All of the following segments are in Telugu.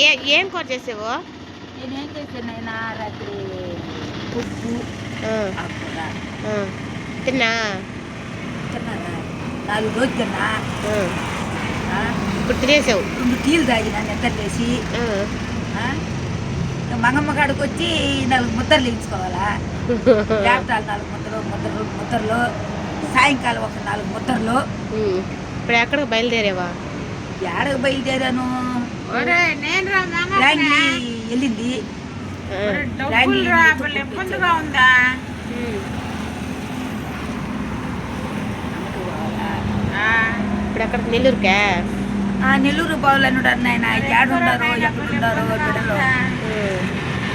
ఏ ఏం కూర చేసావు? నేనేం చేశాను రాత్రి ఉప్పు. తిన్నా? నాలుగు రోజు తిన్నా. ఇప్పుడు తినేసావు? రెండు టీలు తాగినా నిద్రలేసి మంగమ్మ కాడికి వచ్చి నాలుగు ముద్దలు వేయించుకోవాలా? లేపటాలు నాలుగు ముద్దలు ముద్దలు ముద్దలు. సాయంకాలం ఒక నాలుగు ముద్దలు. ఇప్పుడు ఎక్కడికి బయలుదేరావా? ఏడకు బయలుదేరాను? నేను రా రాంగి వెళ్ళింది ఇబ్బందిగా ఉందా ఇప్పుడు ఎక్కడికి నెల్లూరుకా ఆ నెల్లూరు బావులు అన్నాడు నాయన ఏడుండారో ఎక్కడుండారో బిడ్డలు.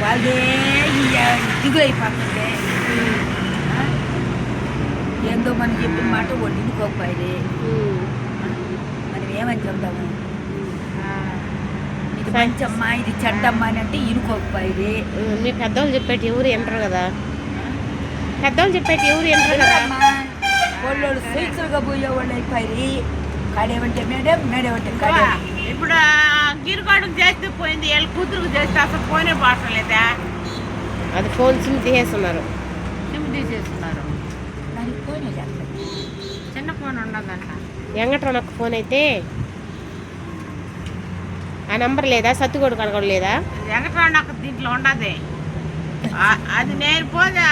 వాళ్ళే దిగులు అయిపోతుంది ఆ? ఏందో మనం చెప్పిన మాట వండించుకోకపోయి ఉమ్. మనం ఏమని చెప్తాము. ఇది మంచమ్మా ఇది చెడ్డమ్మా అని అంటే ఇనుకోకపోయి ఉమ్, మీ పెద్దవాళ్ళు చెప్పేటి ఎవరు వినరు కదా? పెద్దవాళ్ళు చెప్పేటి ఎవరు వినరు కదా? వాళ్ళు స్వేచ్ఛలుగా పోయే వాళ్ళు అయిపోయి కాడేమంటే మేడం మేడేమంటే కాడే? ఇప్పుడు గిరిగాడు చేస్తే పోయింది వీళ్ళ కూతురుకు చేస్తే అసలు పోనే పాటలేదా అది ఫోన్ సిమ్ తీసేస్తున్నారు. సిమ్ తీసేస్తున్నారు. దానికి చేస్తాను చిన్న ఫోన్ ఉండదంట. వెంకట్రావు నాకు ఫోన్ అయితే ఆ నంబర్ లేదా? సత్తుగోడు కనగడు లేదా? వెంకటరావు నాకు దీంట్లో ఉండదు. అది నేను పోతే